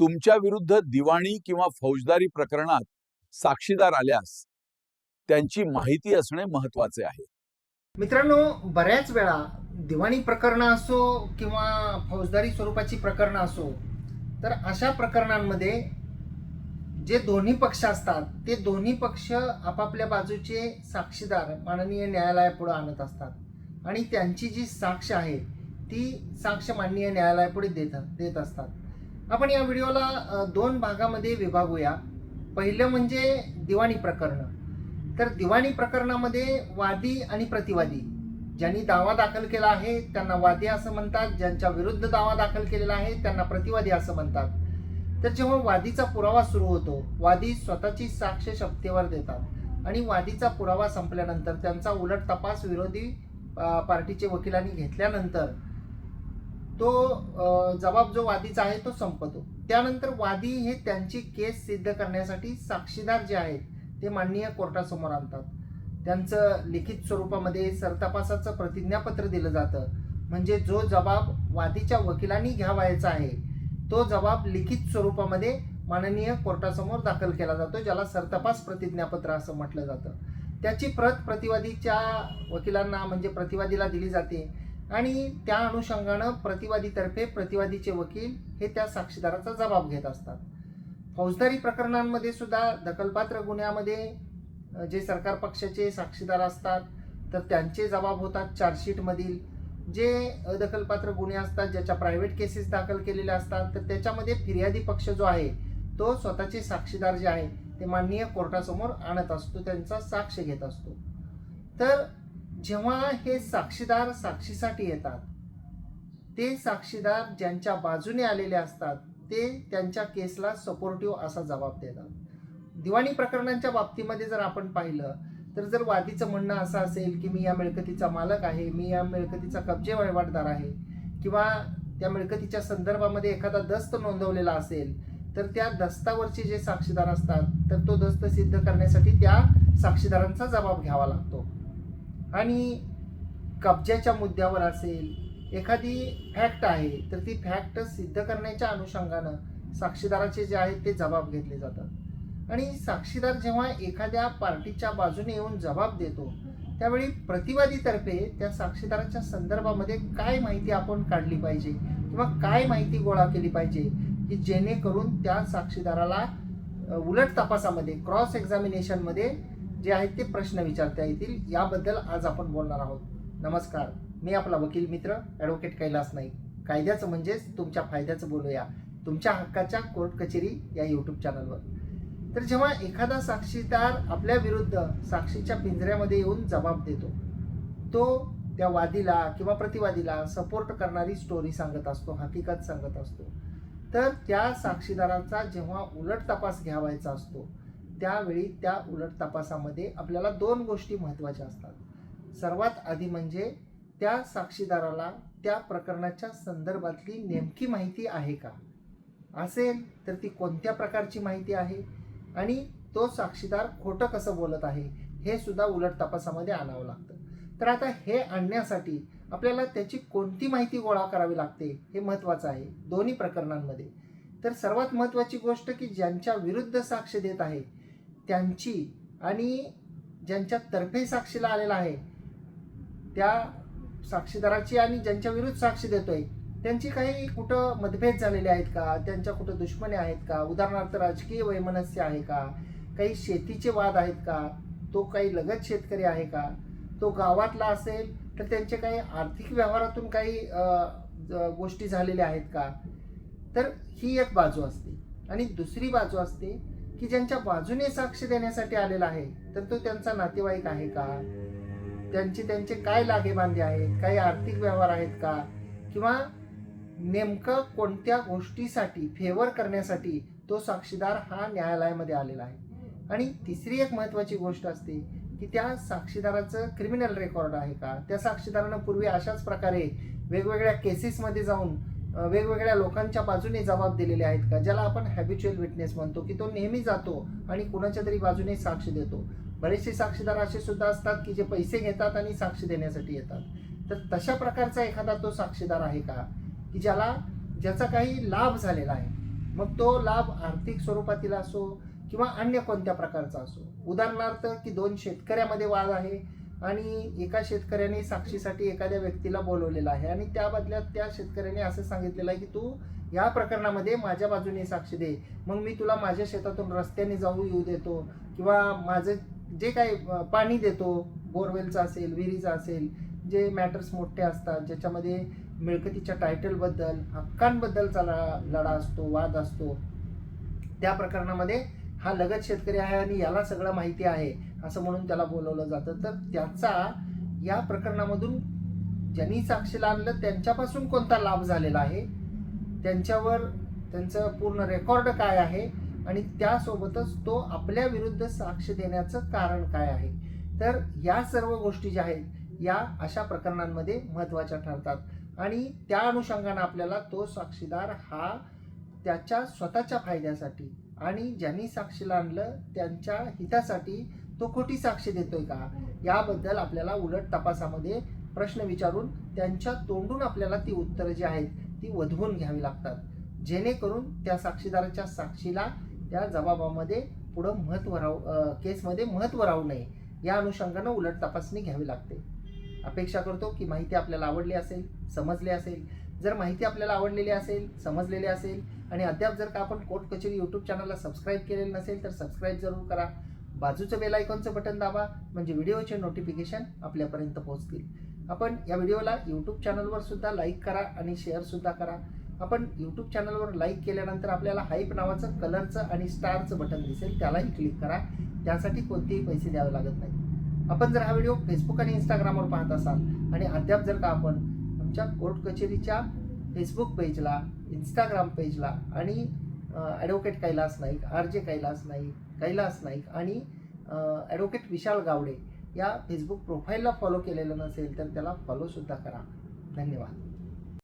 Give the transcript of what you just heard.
तुमच्या विरुद्ध दिवाणी किंवा फौजदारी प्रकरणात साक्षीदार आल्यास त्यांची माहिती असणे महत्त्वाचे आहे. मित्रांनो बऱ्याच वेळा दिवाणी प्रकरणं असो किंवा फौजदारी स्वरूपाची प्रकरणं असो तर अशा प्रकरणांमध्ये जे दोन्ही पक्ष असतात ते दोन्ही पक्ष आपापल्या बाजूचे साक्षीदार माननीय न्यायालयापुढे आणत असतात. आणि त्यांची जी साक्ष आहे ती साक्ष माननीय न्यायालयापुढे देत देत असतात. आपण या व्हिडिओला दोन भागामध्ये विभागूया. पहिलं म्हणजे दिवाणी प्रकरणं. तर दिवाणी प्रकरणामध्ये वादी आणि प्रतिवादी. ज्यांनी दावा दाखल केला आहे त्यांना वादी असं म्हणतात. ज्यांच्या विरुद्ध दावा दाखल केलेला आहे त्यांना प्रतिवादी असं म्हणतात. तर जेव्हा वादीचा पुरावा सुरू होतो वादी स्वतःची साक्ष शपथेवर देतात आणि वादीचा पुरावा संपल्यानंतर त्यांचा उलट तपास विरोधी पार्टीचे वकिलांनी घेतल्यानंतर तो जबाब जो वादीचा आहे तो संपतो. त्यानंतर वादी हे त्यांची केस सिद्ध करण्यासाठी साक्षीदार जे आहेत ते माननीय कोर्टासमोर आणतात. त्यांचं लिखित स्वरूपामध्ये सरतपासाचं प्रतिज्ञापत्र दिलं जातं. म्हणजे जो जबाब वादीच्या वकिलांनी घ्यावायचा आहे तो जबाब लिखित स्वरूपामध्ये माननीय कोर्टासमोर दाखल केला जातो ज्याला सरतपास प्रतिज्ञापत्र असं म्हटलं जातं. त्याची प्रत प्रतिवादीच्या वकिलांना म्हणजे प्रतिवादीला दिली जाते. आणि त्या अनुषंगानं प्रतिवादीतर्फे प्रतिवादीचे वकील हे त्या साक्षीदाराचा जबाब घेत असतात. फौजदारी प्रकरणांमध्ये सुद्धा दखलपात्र गुन्ह्यामध्ये जे सरकार पक्षाचे साक्षीदार असतात तर त्यांचे जबाब होतात चार्जशीटमधील. जे अदखलपात्र गुन्हे असतात ज्याच्या प्रायव्हेट केसेस दाखल केलेल्या असतात तर त्याच्यामध्ये फिर्यादी पक्ष जो आहे तो स्वतःचे साक्षीदार जे आहे ते माननीय कोर्टासमोर आणत असतो त्यांचा साक्ष घेत असतो. तर जेव्हा हे साक्षीदार साक्षीसाठी येतात ते साक्षीदार ज्यांच्या बाजूने आलेले असतात ते त्यांच्या केसला सपोर्टिव्ह असा जबाब देतात. दिवाणी प्रकरणांच्या बाबतीमध्ये जर आपण पाहिलं तर जर वादीचं म्हणणं असं असेल की मी या मिळकतीचा मालक आहे मी या मिळकतीचा कब्जे वहिवाटदार आहे किंवा त्या मिळकतीच्या संदर्भामध्ये एखादा दस्त नोंदवलेला असेल तर त्या दस्तावरचे जे साक्षीदार असतात तर तो दस्त सिद्ध करण्यासाठी त्या साक्षीदारांचा जबाब घ्यावा लागतो. आणि कब्जाच्या मुद्द्यावर असेल एखादी फॅक्ट आहे तर ती फॅक्ट सिद्ध करण्याच्या अनुषंगानं साक्षीदाराचे जे आहेत ते जबाब घेतले जातात. आणि साक्षीदार जेव्हा एखाद्या पार्टीच्या बाजूने येऊन जबाब देतो त्यावेळी प्रतिवादीतर्फे त्या साक्षीदाराच्या संदर्भामध्ये काय माहिती आपण काढली पाहिजे किंवा काय माहिती गोळा केली पाहिजे की जेणेकरून त्या साक्षीदाराला उलट तपासामध्ये क्रॉस एक्झामिनेशनमध्ये जे आहेत ते प्रश्न विचारता येतील. याबद्दल आज आपण बोलणार आहोत. नमस्कार. मी आपला वकील मित्र ॲडव्होकेट कैलास नाईक. कायद्याचं म्हणजेच तुमच्या फायद्याचं बोलूया. तुमच्या हक्काच्या कोर्ट कचेरी या यूट्यूब चॅनलवर तर जेव्हा एखादा साक्षीदार आपल्या विरुद्ध साक्षीच्या पिंजऱ्यामध्ये येऊन जबाब देतो तो त्या वादीला किंवा प्रतिवादीला सपोर्ट करणारी स्टोरी सांगत असतो हकीकत सांगत असतो. तर त्या साक्षीदाराचा जेव्हा उलट तपास घ्यावायचा असतो त्यावेळी त्या उलट तपासामध्ये आपल्याला दोन गोष्टी महत्त्वाच्या असतात. सर्वात आधी म्हणजे त्या साक्षीदाराला त्या प्रकरणाच्या संदर्भातली नेमकी माहिती आहे का? असेल तर ती कोणत्या प्रकारची माहिती आहे? आणि तो साक्षीदार खोटं कसं बोलत आहे? हे सुद्धा उलट तपासामध्ये आणावं लागतं. तर आता हे आणण्यासाठी आपल्याला त्याची कोणती माहिती गोळा करावी लागते हे महत्त्वाचं आहे दोन्ही प्रकरणांमध्ये. तर सर्वात महत्त्वाची गोष्ट की ज्यांच्या विरुद्ध साक्ष देत आहे त्यांची आणि ज्यांच्या तर्फे साक्षीला आलेला आहे त्या साक्षीदाराची आणि ज्यांच्या विरुद्ध साक्षी देतोय त्यांची काही कुठं मतभेद झालेले आहेत का? त्यांच्या कुठं दुश्मने आहेत का? उदाहरणार्थ राजकीय वैमनस्य आहे का? काही शेतीचे वाद आहेत का? तो काही लगत शेतकरी आहे का? तो गावातला असेल तर त्यांचे काही आर्थिक व्यवहारातून काही गोष्टी झालेल्या आहेत का? तर ही एक बाजू असते. आणि दुसरी बाजू असते की ज्यांच्या बाजूने साक्ष देण्यासाठी आलेला आहे तर तो त्यांचा नातेवाईक आहे का? त्यांचे त्यांचे काय लागेबांधे आहेत? काही आर्थिक व्यवहार आहेत का? किंवा नेमकं कोणत्या गोष्टीसाठी फेवर करण्यासाठी तो साक्षीदार हा न्यायालयामध्ये आलेला आहे? आणि तिसरी एक महत्त्वाची गोष्ट असते की त्या साक्षीदाराचं क्रिमिनल रेकॉर्ड आहे का? त्या साक्षीदारानं पूर्वी अशाच प्रकारे वेगवेगळ्या केसेसमध्ये जाऊन वेगवेगळ्या लोकांच्या बाजूने जबाब दिलेले आहेत का? ज्याला आपण हॅबिच्युअल विटनेस म्हणतो की तो नेहमी जातो आणि कुणाच्या तरी बाजूने साक्ष देतो. बरेचसे साक्षीदार असे सुद्धा असतात की जे पैसे घेतात आणि साक्ष देण्यासाठी येतात. तर तशा प्रकारचा एखादा तो साक्षीदार आहे का? की ज्याला ज्याचा काही लाभ झालेला आहे. मग तो लाभ आर्थिक स्वरूपातील असो किंवा अन्य कोणत्या प्रकारचा असो. उदाहरणार्थ की दोन शेतकऱ्यामध्ये वाद आहे आणि एका शेतकऱ्याने साक्षीसाठी एखाद्या व्यक्तीला बोलवलेलं आहे. आणि त्या बदल्यात त्या शेतकऱ्याने असं सांगितलेलं आहे की तू या प्रकरणामध्ये माझ्या बाजूने साक्षी दे. मग मी तुला माझ्या शेतातून रस्त्याने जाऊ येऊ देतो किंवा माझं जे काही पाणी देतो बोरवेलचं असेल विहिरीचं असेल जे मॅटर्स मोठे असतात ज्याच्यामध्ये मिळकतीच्या टायटलबद्दल हक्कांबद्दलचा लढा लढा असतो वाद असतो त्या प्रकरणामध्ये हा लगत शेतकरी आहे आणि याला सगळं माहिती आहे. असं म्हणून त्याला बोलवलं जातं. तर त्याचा या प्रकरणामधून ज्यांनी साक्षीला आणलं त्यांच्यापासून कोणता लाभ झालेला आहे? त्यांच्यावर त्यांचं पूर्ण रेकॉर्ड काय आहे? आणि त्यासोबतच तो आपल्या विरुद्ध साक्ष देण्याचं कारण काय आहे? तर या सर्व गोष्टी ज्या आहेत या अशा प्रकरणांमध्ये महत्त्वाच्या ठरतात. आणि त्या अनुषंगानं आपल्याला तो साक्षीदार हा त्याच्या स्वतःच्या फायद्यासाठी आणि ज्यांनी साक्षीला आणलं त्यांच्या हितासाठी तो खोटी साक्ष देतोय का? याबद्दल आपल्याला उलट तपासामध्ये प्रश्न विचारून त्यांच्या तोंडून आपल्याला ती उत्तरं जी आहेत ती वधवून घ्यावी लागतात. जेणेकरून त्या साक्षीदाराच्या साक्षीला त्या जबाबामध्ये पुढं महत्त्व राहू केसमध्ये महत्त्व राहू नये. या अनुषंगानं उलट तपासणी घ्यावी लागते. अपेक्षा करतो की माहिती आपल्याला आवडली असेल समजली असेल जर माहिती आपल्याला आवडलेली असेल समजलेली असेल आणि अद्याप जर का आपण कोर्ट कचेरी यूट्यूब चॅनलला सबस्क्राईब केलेलं नसेल तर सबस्क्राईब जरूर करा. बाजूचं बेल आयकॉनचं बटन दाबा म्हणजे व्हिडिओचे नोटिफिकेशन आपल्यापर्यंत पोहोचतील. आपण या व्हिडिओला यूट्यूब चॅनलवर सुद्धा लाईक करा आणि शेअरसुद्धा करा. आपण यूट्यूब चॅनलवर लाईक केल्यानंतर आपल्याला हाईप नावाचं कलरचं आणि स्टारचं बटन दिसेल त्यालाही क्लिक करा. त्यासाठी कोणतेही पैसे द्यावे लागत नाही आपण जर हा व्हिडिओ फेसबुक आणि इंस्टाग्रामवर पाहत असाल आणि अद्याप जर का आपण तुमच्या कोर्ट कचेरीच्या फेसबुक पेजला इंस्टाग्राम पेजला आणि advocate Kailas Naik R J Kailas Naik Kailas Naik आणि ॲडव्होकेट विशाल गावडे या फेसबुक प्रोफाईलला फॉलो केलेलं नसेल तर त्याला फॉलोसुद्धा करा. धन्यवाद.